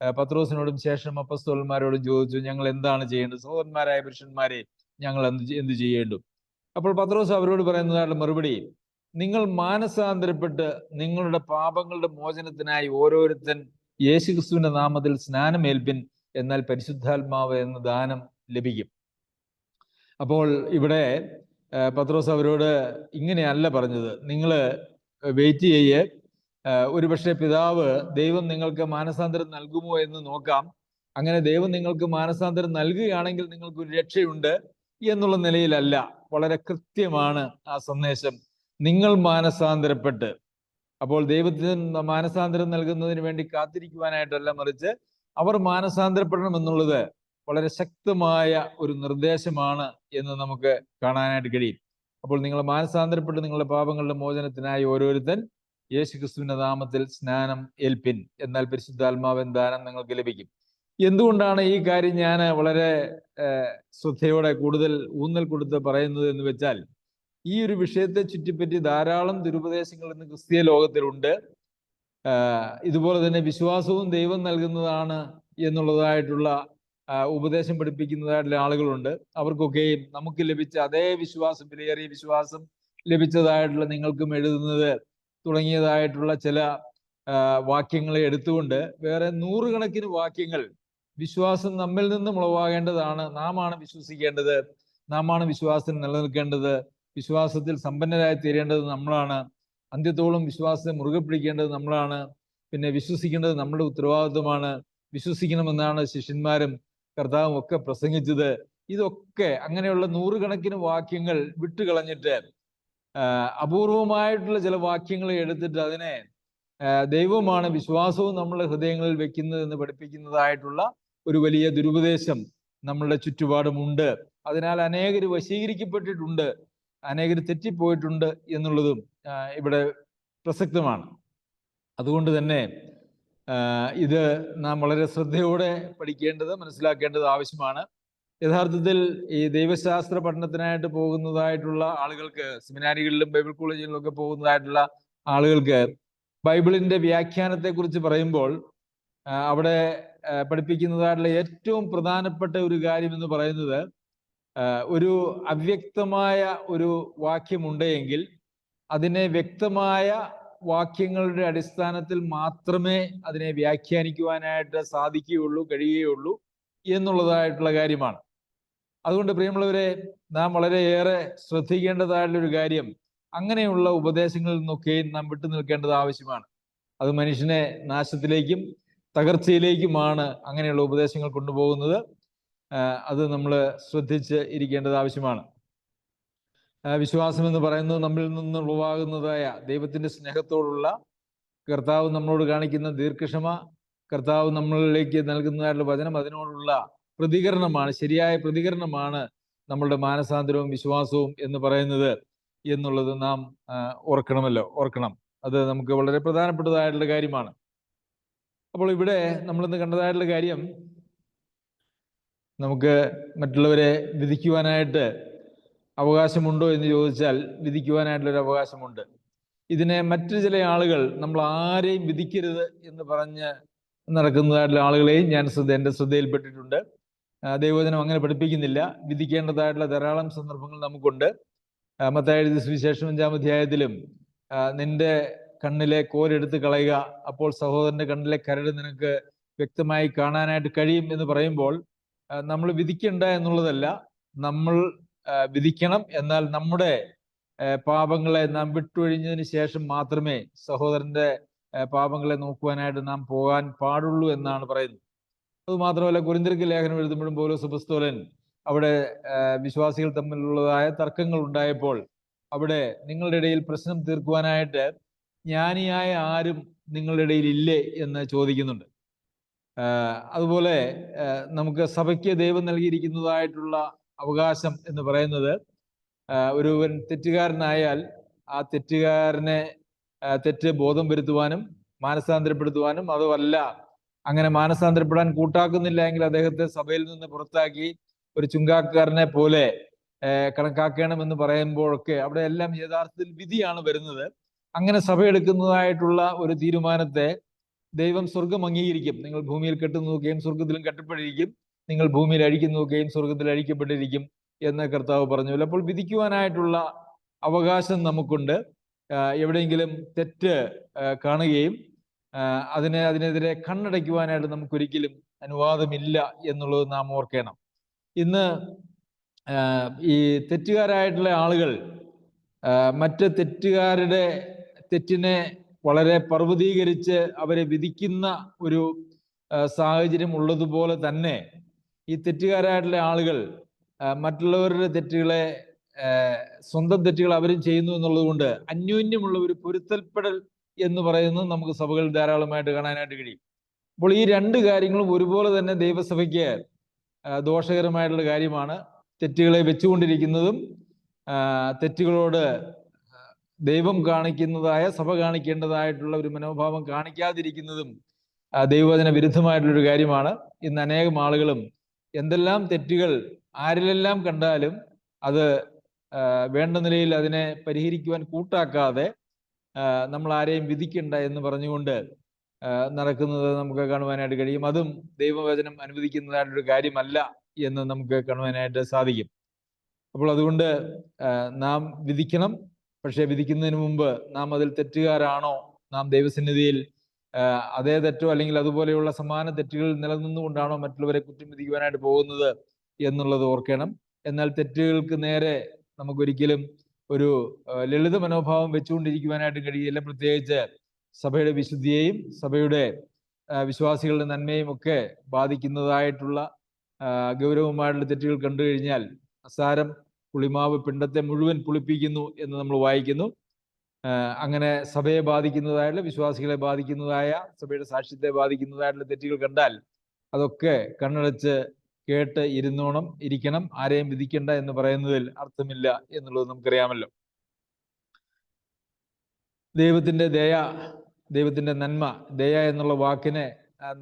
പത്രോസിനോടും ശേഷം അപ്പസ്തോലന്മാരോടും ചോദിച്ചു ഞങ്ങൾ എന്താണ് ചെയ്യേണ്ടത്? സഹോദരന്മാരായ പുരുഷന്മാരെ ഞങ്ങൾ എന്ത് എന്ത് ചെയ്യേണ്ടു? അപ്പോൾ പത്രോസ് അവരോട് പറയുന്നതായിട്ട് മറുപടി നിങ്ങൾ മാനസാന്തരപ്പെട്ട് നിങ്ങളുടെ പാപങ്ങളുടെ മോചനത്തിനായി ഓരോരുത്തൻ യേശുക്രിസ്തുവിന്റെ നാമത്തിൽ സ്നാനമേൽപ്പിൻ എന്നാൽ പരിശുദ്ധാത്മാവ് എന്ന ദാനം ലഭിക്കും. അപ്പോൾ ഇവിടെ പത്രോസ് അവരോട് ഇങ്ങനെയല്ല പറഞ്ഞത്. നിങ്ങൾ വെയിറ്റ് ചെയ്യേ. ഒരുപക്ഷെ പിതാവ് ദൈവം നിങ്ങൾക്ക് മാനസാന്തരം നൽകുമോ എന്ന് നോക്കാം. അങ്ങനെ ദൈവം നിങ്ങൾക്ക് മാനസാന്തരം നൽകുകയാണെങ്കിൽ നിങ്ങൾക്ക് ഒരു രക്ഷയുണ്ട് എന്നുള്ള നിലയിലല്ല. വളരെ കൃത്യമാണ് ആ സന്ദേശം. നിങ്ങൾ മാനസാന്തരപ്പെട്ട് അപ്പോൾ ദൈവത്തിന് മാനസാന്തരം നൽകുന്നതിന് വേണ്ടി കാത്തിരിക്കുവാനായിട്ടല്ല മറിച്ച് അവർ മാനസാന്തരപ്പെടണം എന്നുള്ളത് വളരെ ശക്തമായ ഒരു നിർദ്ദേശമാണ് എന്ന് നമുക്ക് കാണാനായിട്ട് കഴിയും. അപ്പോൾ നിങ്ങൾ മാനസാന്തരപ്പെട്ട് നിങ്ങളുടെ പാപങ്ങളുടെ മോചനത്തിനായി ഓരോരുത്തൻ യേശു ക്രിസ്തുവിന്റെ നാമത്തിൽ സ്നാനം ഏൽപ്പിൻ. എന്നാൽ പരിശുദ്ധാത്മാവൻ ദാനം നിങ്ങൾക്ക് ലഭിക്കും. എന്തുകൊണ്ടാണ് ഈ കാര്യം ഞാൻ വളരെ ശ്രദ്ധയോടെ കൂടുതൽ ഊന്നൽ കൊടുത്ത് പറയുന്നത് എന്ന് വെച്ചാൽ ഈ ഒരു വിഷയത്തെ ചുറ്റിപ്പറ്റി ധാരാളം ദുരുപദേശങ്ങൾ ഇന്ന് ക്രിസ്തീയ ലോകത്തിലുണ്ട്. ഇതുപോലെ തന്നെ വിശ്വാസവും ദൈവം നൽകുന്നതാണ് എന്നുള്ളതായിട്ടുള്ള ഉപദേശം പഠിപ്പിക്കുന്നതായിട്ടുള്ള ആളുകളുണ്ട്. അവർക്കൊക്കെയും നമുക്ക് ലഭിച്ച അതേ വിശ്വാസം വിലയേറിയ വിശ്വാസം ലഭിച്ചതായിട്ടുള്ള നിങ്ങൾക്കും എഴുതുന്നത് തുടങ്ങിയതായിട്ടുള്ള ചില വാക്യങ്ങളെ എടുത്തുകൊണ്ട് വേറെ നൂറുകണക്കിന് വാക്യങ്ങൾ വിശ്വാസം നമ്മിൽ നിന്നും ഉളവാകേണ്ടതാണ്. നാം ആണ് വിശ്വസിക്കേണ്ടത്. നാം ആണ് വിശ്വാസത്തിന് നിലനിൽക്കേണ്ടത്. വിശ്വാസത്തിൽ സമ്പന്നരായി തീരേണ്ടത് നമ്മളാണ്. അന്ത്യത്തോളം വിശ്വാസത്തെ മുറുകെ പിടിക്കേണ്ടത് നമ്മളാണ്. പിന്നെ വിശ്വസിക്കേണ്ടത് നമ്മുടെ ഉത്തരവാദിത്വമാണ്. വിശ്വസിക്കണമെന്നാണ് ശിഷ്യന്മാരും കർത്താവും ഒക്കെ പ്രസംഗിച്ചത്. ഇതൊക്കെ അങ്ങനെയുള്ള നൂറുകണക്കിന് വാക്യങ്ങൾ വിട്ടുകളഞ്ഞിട്ട് അപൂർവമായിട്ടുള്ള ചില വാക്യങ്ങൾ എടുത്തിട്ട് അതിനെ ദൈവമാണ് വിശ്വാസവും നമ്മുടെ ഹൃദയങ്ങളിൽ വെക്കുന്നത് എന്ന് പഠിപ്പിക്കുന്നതായിട്ടുള്ള ഒരു വലിയ ദുരുപദേശം നമ്മളുടെ ചുറ്റുപാടുമുണ്ട്. അതിനാൽ അനേകർ വശീകരിക്കപ്പെട്ടിട്ടുണ്ട്. അനേകർ തെറ്റിപ്പോയിട്ടുണ്ട് എന്നുള്ളതും ഇവിടെ പ്രസക്തമാണ്. അതുകൊണ്ട് തന്നെ ഇത് നാം വളരെ ശ്രദ്ധയോടെ പഠിക്കേണ്ടത് മനസ്സിലാക്കേണ്ടത് ആവശ്യമാണ്. യഥാർത്ഥത്തിൽ ഈ ദൈവശാസ്ത്ര പഠനത്തിനായിട്ട് പോകുന്നതായിട്ടുള്ള ആളുകൾക്ക് സെമിനാരികളിലും ബൈബിൾ കോളേജുകളിലും ഒക്കെ പോകുന്നതായിട്ടുള്ള ആളുകൾക്ക് ബൈബിളിന്റെ വ്യാഖ്യാനത്തെ കുറിച്ച് പറയുമ്പോൾ അവിടെ പഠിപ്പിക്കുന്നതായിട്ടുള്ള ഏറ്റവും പ്രധാനപ്പെട്ട ഒരു കാര്യം എന്ന് പറയുന്നത് ഒരു അവ്യക്തമായ ഒരു വാക്യമുണ്ടെങ്കിൽ അതിനെ വ്യക്തമായ വാക്യങ്ങളുടെ അടിസ്ഥാനത്തിൽ മാത്രമേ അതിനെ വ്യാഖ്യാനിക്കുവാനായിട്ട് സാധിക്കുകയുള്ളൂ കഴിയുകയുള്ളൂ എന്നുള്ളതായിട്ടുള്ള കാര്യമാണ്. അതുകൊണ്ട് പ്രിയമുള്ളവരെ നാം വളരെയേറെ ശ്രദ്ധിക്കേണ്ടതായിട്ടുള്ള ഒരു കാര്യം അങ്ങനെയുള്ള ഉപദേശങ്ങളിൽ നിന്നൊക്കെയും നാം വിട്ടു നിൽക്കേണ്ടത് ആവശ്യമാണ്. അത് മനുഷ്യനെ നാശത്തിലേക്കും തകർച്ചയിലേക്കുമാണ് അങ്ങനെയുള്ള ഉപദേശങ്ങൾ കൊണ്ടുപോകുന്നത്. അത് നമ്മൾ ശ്രദ്ധിച്ച് ഇരിക്കേണ്ടത് ആവശ്യമാണ്. വിശ്വാസം എന്ന് പറയുന്നത് നമ്മിൽ നിന്ന് ഉളവാകുന്നതായ ദൈവത്തിന്റെ സ്നേഹത്തോടുള്ള കർത്താവ് നമ്മളോട് കാണിക്കുന്ന ദീർഘക്ഷമ കർത്താവ് നമ്മളിലേക്ക് നൽകുന്നതായിട്ടുള്ള വചനം അതിനോടുള്ള പ്രതികരണമാണ് ശരിയായ പ്രതികരണമാണ് നമ്മളുടെ മാനസാന്തരവും വിശ്വാസവും എന്ന് പറയുന്നത് എന്നുള്ളത് നാം ഓർക്കണമല്ലോ ഓർക്കണം. അത് നമുക്ക് വളരെ പ്രധാനപ്പെട്ടതായിട്ടുള്ള കാര്യമാണ്. അപ്പോൾ ഇവിടെ നമ്മളിന്ന് കണ്ടതായിട്ടുള്ള കാര്യം നമുക്ക് മറ്റുള്ളവരെ വിധിക്കുവാനായിട്ട് അവകാശമുണ്ടോ എന്ന് ചോദിച്ചാൽ വിധിക്കുവാനായിട്ടുള്ള ഒരു അവകാശമുണ്ട്. ഇതിനെ മറ്റു ചില ആളുകൾ നമ്മൾ ആരെയും വിധിക്കരുത് എന്ന് പറഞ്ഞ് നടക്കുന്നതായിട്ടുള്ള ആളുകളെയും ഞാൻ ശ്രദ്ധ എന്റെ ശ്രദ്ധയിൽപ്പെട്ടിട്ടുണ്ട്. ദൈവജനം അങ്ങനെ പഠിപ്പിക്കുന്നില്ല. വിധിക്കേണ്ടതായിട്ടുള്ള ധാരാളം സന്ദർഭങ്ങൾ നമുക്കുണ്ട്. ആ, മത്തായി സുവിശേഷം അഞ്ചാം അധ്യായത്തിലും നിന്റെ കണ്ണിലെ കോരെടുത്ത് കളയുക അപ്പോൾ സഹോദരന്റെ കണ്ണിലെ കരട് നിനക്ക് വ്യക്തമായി കാണാനായിട്ട് കഴിയും എന്ന് പറയുമ്പോൾ നമ്മൾ വിധിക്കണ്ട എന്നുള്ളതല്ല. നമ്മൾ വിധിക്കണം. എന്നാൽ നമ്മുടെ പാപങ്ങളെ നാം വിട്ടൊഴിഞ്ഞതിന് ശേഷം മാത്രമേ സഹോദരന്റെ പാപങ്ങളെ നോക്കുവാനായിട്ട് നാം പോകാൻ പാടുള്ളൂ എന്നാണ് പറയുന്നത്. അതുമാത്രമല്ല കുരിന്തിർക്ക് ലേഖനം എഴുതുമ്പോഴും പൗലോസ് പുസ്തോലൻ അവിടെ വിശ്വാസികൾ തമ്മിലുള്ളതായ തർക്കങ്ങൾ ഉണ്ടായപ്പോൾ അവിടെ നിങ്ങളുടെ ഇടയിൽ പ്രശ്നം തീർക്കുവാനായിട്ട് ജ്ഞാനിയായ ആരും നിങ്ങളുടെ ഇടയിൽ ഇല്ലേ എന്ന് ചോദിക്കുന്നുണ്ട്. അതുപോലെ നമുക്ക് സഭയ്ക്ക് ദൈവം നൽകിയിരിക്കുന്നതായിട്ടുള്ള അവകാശം എന്ന് പറയുന്നത് ഒരുവൻ തെറ്റുകാരനായാൽ ആ തെറ്റുകാരനെ തെറ്റ് ബോധം വരുത്തുവാനും മാനസാന്തരപ്പെടുത്തുവാനും അതുമല്ല അങ്ങനെ മാനസാന്തരപ്പെടാൻ കൂട്ടാക്കുന്നില്ല എങ്കിൽ അദ്ദേഹത്തെ സഭയിൽ നിന്ന് പുറത്താക്കി ഒരു ചുങ്കാക്കാരനെ പോലെ കണക്കാക്കണം എന്ന് പറയുമ്പോഴൊക്കെ അവിടെ എല്ലാം യഥാർത്ഥത്തിൽ വിധിയാണ് വരുന്നത്. അങ്ങനെ സഭ എടുക്കുന്നതായിട്ടുള്ള ഒരു തീരുമാനത്തെ ദൈവം സ്വർഗം അംഗീകരിക്കും. നിങ്ങൾ ഭൂമിയിൽ കെട്ടുന്നതൊക്കെയും സ്വർഗത്തിലും കെട്ടപ്പെട്ടിരിക്കും. നിങ്ങൾ ഭൂമിയിൽ അഴിക്കുന്നതൊക്കെയും സ്വർഗത്തിൽ അഴിക്കപ്പെട്ടിരിക്കും എന്ന് കർത്താവ് പറഞ്ഞു അപ്പോൾ വിധിക്കുവാനായിട്ടുള്ള അവകാശം നമുക്കുണ്ട്. എവിടെയെങ്കിലും തെറ്റ് കാണുകയും അതിനെ അതിനെതിരെ കണ്ണടയ്ക്കുവാനായിട്ട് നമുക്കൊരിക്കലും അനുവാദമില്ല എന്നുള്ളത് നാം ഓർക്കണം. ഇന്ന് ഈ തെറ്റുകാരായിട്ടുള്ള ആളുകൾ മറ്റ് തെറ്റുകാരുടെ തെറ്റിനെ വളരെ പർവതീകരിച്ച് അവരെ വിധിക്കുന്ന ഒരു സാഹചര്യം ഉള്ളതുപോലെ തന്നെ ഈ തെറ്റുകാരായിട്ടുള്ള ആളുകൾ മറ്റുള്ളവരുടെ തെറ്റുകളെ സ്വന്തം തെറ്റുകൾ അവരും ചെയ്യുന്നു എന്നുള്ളത് കൊണ്ട് അന്യോന്യമുള്ള ഒരു പൊരുത്തൽപ്പെടൽ എന്ന് പറയുന്നത് നമുക്ക് സഭകളിൽ ധാരാളമായിട്ട് കാണാനായിട്ട് കഴിയും. അപ്പോൾ ഈ രണ്ട് കാര്യങ്ങളും ഒരുപോലെ തന്നെ ദൈവസഭയ്ക്ക് ദോഷകരമായിട്ടുള്ള കാര്യമാണ്. തെറ്റുകളെ വെച്ചുകൊണ്ടിരിക്കുന്നതും തെറ്റുകളോട് ദൈവം കാണിക്കുന്നതായ സഭ കാണിക്കേണ്ടതായിട്ടുള്ള ഒരു മനോഭാവം കാണിക്കാതിരിക്കുന്നതും ദൈവവചന വിരുദ്ധമായിട്ടുള്ള ഒരു കാര്യമാണ്. ഇന്ന് അനേകം ആളുകളും എന്തെല്ലാം തെറ്റുകൾ ആരിലെല്ലാം കണ്ടാലും അത് വേണ്ട നിലയിൽ അതിനെ പരിഹരിക്കുവാൻ കൂട്ടാക്കാതെ നമ്മൾ ആരെയും വിധിക്കണ്ട എന്ന് പറഞ്ഞുകൊണ്ട് നടക്കുന്നത് നമുക്ക് കാണുവാനായിട്ട് കഴിയും. അതും ദൈവവചനം അനുവദിക്കുന്നതായിട്ടൊരു കാര്യമല്ല എന്ന് നമുക്ക് കാണുവാനായിട്ട് സാധിക്കും. അപ്പോൾ അതുകൊണ്ട് നാം വിധിക്കണം. പക്ഷെ വിധിക്കുന്നതിന് മുമ്പ് നാം അതിൽ തെറ്റുകാരാണോ? നാം ദൈവസന്നിധിയിൽ അതേ തെറ്റോ അല്ലെങ്കിൽ അതുപോലെയുള്ള സമാന തെറ്റുകൾ നിലനിന്നുകൊണ്ടാണോ മറ്റുള്ളവരെ കുറ്റം വിധിക്കുവാനായിട്ട് പോകുന്നത് എന്നുള്ളത് ഓർക്കണം. എന്നാൽ തെറ്റുകൾക്ക് നേരെ നമുക്കൊരിക്കലും ഒരു ലളിത മനോഭാവം വെച്ചുകൊണ്ടിരിക്കുവാനായിട്ട് കഴിയില്ല. പ്രത്യേകിച്ച് സഭയുടെ വിശുദ്ധിയെയും സഭയുടെ വിശ്വാസികളുടെ നന്മയും ഒക്കെ ബാധിക്കുന്നതായിട്ടുള്ള ഗൗരവമായിട്ടുള്ള തെറ്റുകൾ കണ്ടു കഴിഞ്ഞാൽ അസാരം പുളിമാവ് പിണ്ടത്തെ മുഴുവൻ പുളിപ്പിക്കുന്നു എന്ന് നമ്മൾ വായിക്കുന്നു. അങ്ങനെ സഭയെ ബാധിക്കുന്നതായുള്ള വിശ്വാസികളെ ബാധിക്കുന്നതായ സഭയുടെ സാക്ഷ്യത്തെ ബാധിക്കുന്നതായിട്ടുള്ള തെറ്റുകൾ കണ്ടാൽ അതൊക്കെ കണ്ണടച്ച് കേട്ട് ഇരുന്നോണം ഇരിക്കണം. ആരെയും വിധിക്കണ്ട എന്ന് പറയുന്നതിൽ അർത്ഥമില്ല എന്നുള്ളത് നമുക്കറിയാമല്ലോ. ദൈവത്തിന്റെ ദയ ദൈവത്തിന്റെ നന്മ ദയ എന്നുള്ള വാക്കിനെ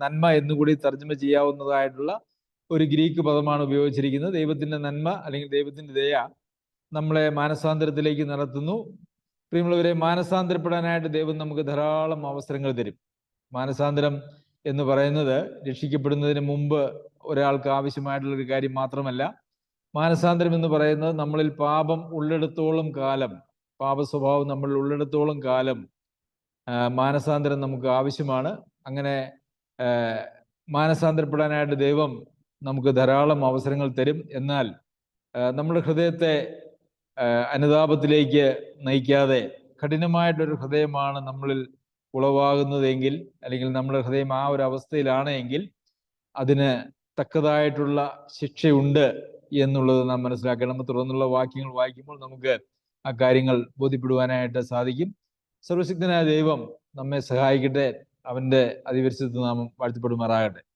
നന്മ എന്നുകൂടി തർജമ ചെയ്യാവുന്നതായിട്ടുള്ള ഒരു ഗ്രീക്ക് പദമാണ് ഉപയോഗിച്ചിരിക്കുന്നത്. ദൈവത്തിന്റെ നന്മ അല്ലെങ്കിൽ ദൈവത്തിന്റെ ദയ നമ്മളെ മാനസാന്തരത്തിലേക്ക് നടത്തുന്നു. പ്രിയമുള്ളവരെ മാനസാന്തരപ്പെടാനായിട്ട് ദൈവം നമുക്ക് ധാരാളം അവസരങ്ങൾ തരും. മാനസാന്തരം എന്ന് പറയുന്നത് രക്ഷിക്കപ്പെടുന്നതിന് മുമ്പ് ഒരാൾക്ക് ആവശ്യമായിട്ടുള്ള ഒരു കാര്യം മാത്രമല്ല. മാനസാന്തരം എന്ന് പറയുന്നത് നമ്മളിൽ പാപം ഉള്ളിടത്തോളം കാലം പാപ സ്വഭാവം നമ്മളിൽ ഉള്ളിടത്തോളം കാലം മാനസാന്തരം നമുക്ക് ആവശ്യമാണ്. അങ്ങനെ മാനസാന്തരപ്പെടാനായിട്ട് ദൈവം നമുക്ക് ധാരാളം അവസരങ്ങൾ തരും. എന്നാൽ നമ്മുടെ ഹൃദയത്തെ അനുതാപത്തിലേക്ക് നയിക്കാതെ കഠിനമായിട്ടൊരു ഹൃദയമാണ് നമ്മളിൽ ഉളവാകുന്നതെങ്കിൽ അല്ലെങ്കിൽ നമ്മുടെ ഹൃദയം ആ ഒരു അവസ്ഥയിലാണ് എങ്കിൽ അതിന് തക്കതായിട്ടുള്ള ശിക്ഷയുണ്ട് എന്നുള്ളത് നാം മനസ്സിലാക്കണം. തുടർന്നുള്ള വാക്യങ്ങൾ വായിക്കുമ്പോൾ നമുക്ക് ആ കാര്യങ്ങൾ ബോധ്യപ്പെടുവാനായിട്ട് സാധിക്കും. സർവശക്തനായ ദൈവം നമ്മെ സഹായിക്കട്ടെ. അവന്റെ അതിപരിശുദ്ധ നാമം വാഴ്ത്തപ്പെടുമാറാകട്ടെ.